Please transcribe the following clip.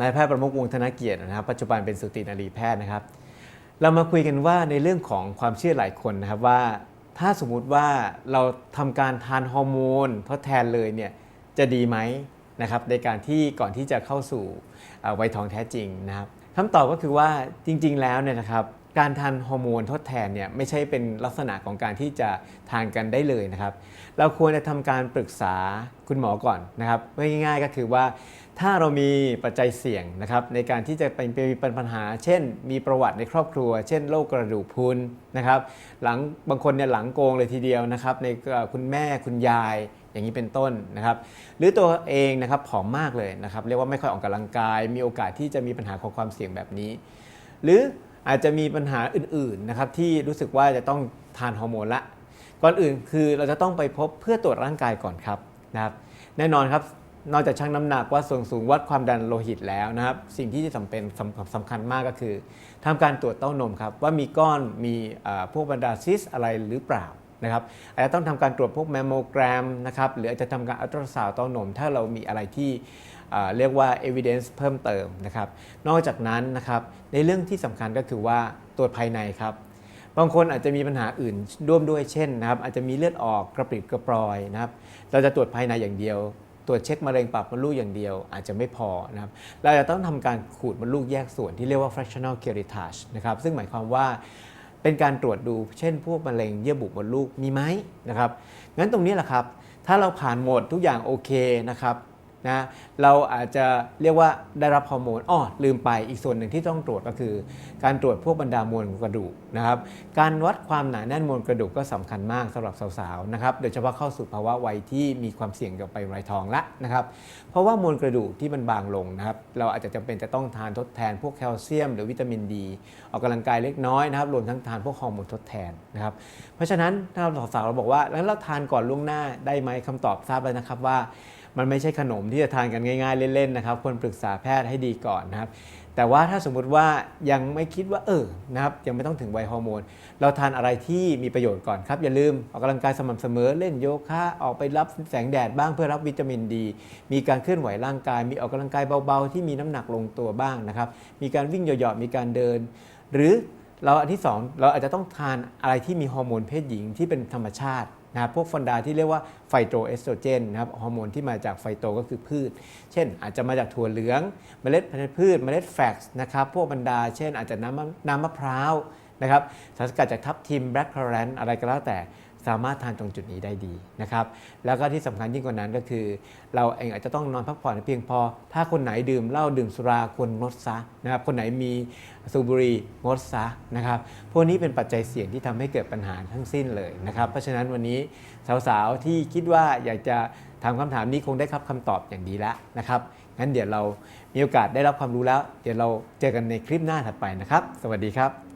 นายแพทย์ประมุกวงธนเกียรตินะครับ ปัจจุบันเป็นสุตินารีแพทย์นะครับ เรามาคุยกันว่าในเรื่องของความเชื่อหลายคนนะครับว่า ถ้าสมมุติว่าเราทำการทานฮอร์โมนทดแทนเลยเนี่ยจะดีไหมนะครับในการที่ก่อนที่จะเข้าสู่วัยทองแท้จริงนะครับคำตอบก็คือว่าจริง ๆ แล้วเนี่ยนะครับ การทานฮอร์โมนทดแทนเนี่ยไม่ใช่เป็นลักษณะของการที่จะทานกันได้เลยนะครับ เราควรจะทำการปรึกษาคุณหมอก่อนนะครับง่ายๆก็คือว่า ถ้าเรามีปัจจัยเสี่ยงนะครับในการที่จะเป็นเป็นปัญหา เช่น มีประวัติในครอบครัว เช่นโรคกระดูกพรุนนะครับหลังบางคนเนี่ยหลังโกงเลยทีเดียวนะครับในคุณแม่คุณยายอย่างนี้เป็นต้นนะครับ หรือตัวเองนะครับผอมมากเลยนะครับเรียกว่าไม่ค่อยออกกำลังกาย มีโอกาสที่จะมีปัญหาของความเสี่ยงแบบนี้ หรือ อาจจะมีปัญหาอื่นๆนะครับที่รู้สึกว่าจะต้องทานฮอร์โมนละ ก่อนอื่นคือเราจะต้องไปพบเพื่อตรวจร่างกายก่อนครับนะครับ แน่นอนครับนอกจากชั่งน้ำหนักวัดส่วนสูงวัดความดันโลหิตแล้วนะครับ สิ่งที่จำเป็นสำสำคัญมากก็คือทำการตรวจเต้านมครับว่ามีก้อนมีพวกบรรดาซิสอะไรหรือเปล่า นะครับอาจจะต้องทำการตรวจพวกแมมโมแกรมนะครับหรืออาจจะทำการอัลตราซาวด์ต้านม ถ้าเรามีอะไรที่เเรียกว่า evidence เพิ่มเติมนะครับ นอกจากนั้นนะครับในเรื่องที่สำคัญก็คือว่าตรวจภายในครับบางคนอาจจะมีปัญหาอื่นร่วมด้วยเช่นนะครับอาจจะมีเลือดออกกระปริดกระปรอยนะครับเราจะตรวจภายในอย่างเดียว ตรวจเช็คมะเร็งปากมดลูกอย่างเดียว อาจจะไม่พอนะครับเราจะต้องทำการขูดมดลูกแยกส่วนที่เรียกว่า fractional curettage นะครับซึ่งหมายความว่า เป็นการตรวจดู เช่น พวกมะเร็งเยื่อบุมดลูกมีไหมนะครับงั้นตรงนี้แหละครับ ถ้าเราผ่านหมดทุกอย่างโอเคนะครับ นะเราอาจจะเรียกว่าได้รับฮอร์โมนอ้อลืมไปอีกส่วนหนึ่งที่ต้องตรวจก็คือ การตรวจพวกบรรดามวลกระดูกนะครับการวัดความหนาแน่นมวลกระดูกก็สำคัญมากสำหรับสาวๆนะครับโดยเฉพาะเข้าสู่ภาวะวัยที่มีความเสี่ยงกับไปไรทองละนะครับเพราะว่ามวลกระดูกที่มันบางลงนะครับเราอาจจะจำเป็นจะต้องทานทดแทนพวกแคลเซียม หรือวิตามินดี ออกกำลังกายเล็กน้อยนะครับรวมทั้งทานพวกฮอร์โมนทดแทนนะครับเพราะฉะนั้นถ้าเราสาวๆเราบอกว่าแล้วเราทานก่อนล่วงหน้าได้ไหมคำตอบทราบแล้วนะครับว่า มันไม่ใช่ขนมที่จะทานกันง่าย ๆ เล่นๆนะครับควรปรึกษาแพทย์ให้ดีก่อนนะครับ แต่ว่าถ้าสมมุติว่ายังไม่คิดว่าเออนะครับยังไม่ต้องถึงวัยฮอร์โมน เราทานอะไรที่มีประโยชน์ก่อนครับ อย่าลืมออกกำลังกายสม่ำเสมอเล่นโยคะออกไปรับแสงแดดบ้างเพื่อรับวิตามินดี มีการเคลื่อนไหวร่างกาย มีออกกำลังกายเบาๆ ที่มีน้ำหนักลงตัวบ้างนะครับมีการวิ่งเหยาะๆมีการเดิน หรือเราอันที่สองเราอาจจะต้องทานอะไรที่มีฮอร์โมนเพศหญิงที่เป็นธรรมชาติ นะครับพวกฟันดาที่เรียกว่าไฟโตเอสโตรเจนนะครับฮอร์โมนที่มาจากไฟโตก็คือพืช เช่น อาจจะมาจากถั่วเหลืองเมล็ดพันธุ์พืช เมล็ดแฟกซ์นะครับพวกบรรดา เช่นอาจจะน้ำมะน้ำมะพร้าวนะครับสารสกัดจากทับทิมแบล็คคอรันอะไรก็แล้วแต่ สามารถทานตรงจุดนี้ได้ดีนะครับ แล้วก็ที่สำคัญยิ่งกว่านั้นก็คือ เราเองอาจจะต้องนอนพักผ่อนเพียงพอ ถ้าคนไหนดื่มเหล้าดื่มสุราควรงดซะนะครับ คนไหนมีสูบบุหรี่งดซะนะครับ พวกนี้เป็นปัจจัยเสี่ยงที่ทำให้เกิดปัญหาทั้งสิ้นเลยนะครับ เพราะฉะนั้นวันนี้สาวๆที่คิดว่าอยากจะถามคำถามนี้คงได้ครับคำตอบอย่างดีแล้วนะครับงั้นเดี๋ยวเรามีโอกาสได้รับความรู้แล้ว เดี๋ยวเราเจอกันในคลิปหน้าถัดไปนะครับ สวัสดีครับ